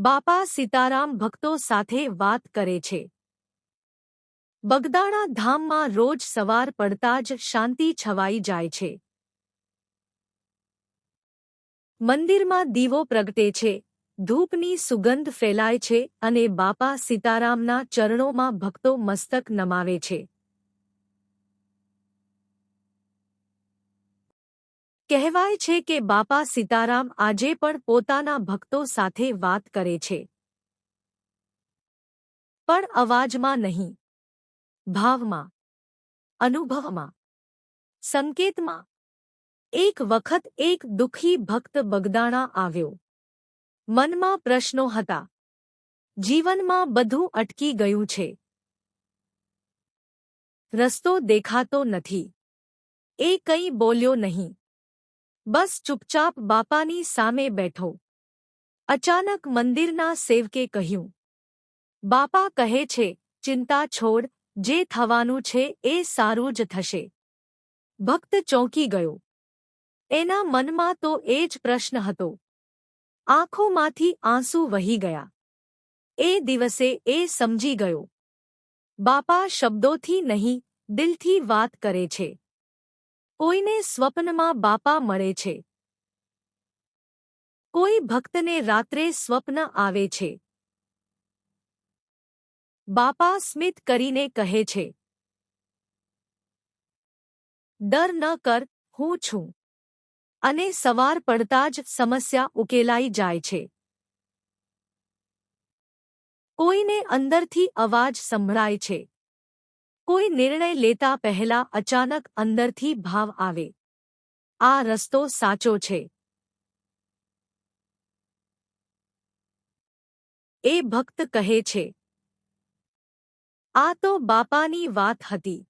બાપા સીતારામ ભક્તો સાથે વાત કરે છે. બગદાણા ધામમાં રોજ સવાર પડતા જ શાંતિ છવાઈ જાય છે. મંદિરમાં દીવો પ્રગટે છે. ધૂપની સુગંધ ફેલાય છે અને બાપા સીતારામના ચરણોમાં ભક્તો મસ્તક નમાવે છે. કહેવાય છે કે બાપા સીતારામ આજે પણ પોતાના ભક્તો સાથે વાત કરે છે. પણ અવાજમાં નહીં. ભાવમાં. અનુભવમાં. સંકેતમાં. એક વખત એક દુઃખી ભક્ત બગદાણા આવ્યો. મનમાં પ્રશ્નો હતા. જીવનમાં બધું અટકી ગયું છે. રસ્તો દેખાતો નથી. એ કંઈ બોલ્યો નહીં. બસ ચૂપચાપ બાપાની સામે બેઠો. અચાનક મંદિરના સેવકે કહ્યું, બાપા કહે છે, ચિંતા છોડ, જે થવાનું છે એ સારું જ થશે. ભક્ત ચોંકી ગયો. એના મનમાં તો એ જ પ્રશ્ન હતો. આંખોમાંથી આંસુ વહી ગયા. એ દિવસે એ સમજી ગયો. બાપા શબ્દોથી નહીં, દિલથી વાત કરે છે. કોઈને સ્વપ્નમાં બાપા મળે છે. કોઈ ભક્તને રાત્રે સ્વપ્ન આવે છે. બાપા સ્મિત કરીને કહે છે. ડર ન કર, હું છું. અને સવાર પડતા જ સમસ્યા ઉકેલાઈ જાય છે. કોઈને અંદરથી અવાજ સંભળાય છે. કોઈ નિર્ણય લેતા પહેલા અચાનક અંદરથી ભાવ આવે. આ રસ્તો સાચો છે. એ ભક્ત કહે છે. આ તો બાપાની વાત હતી.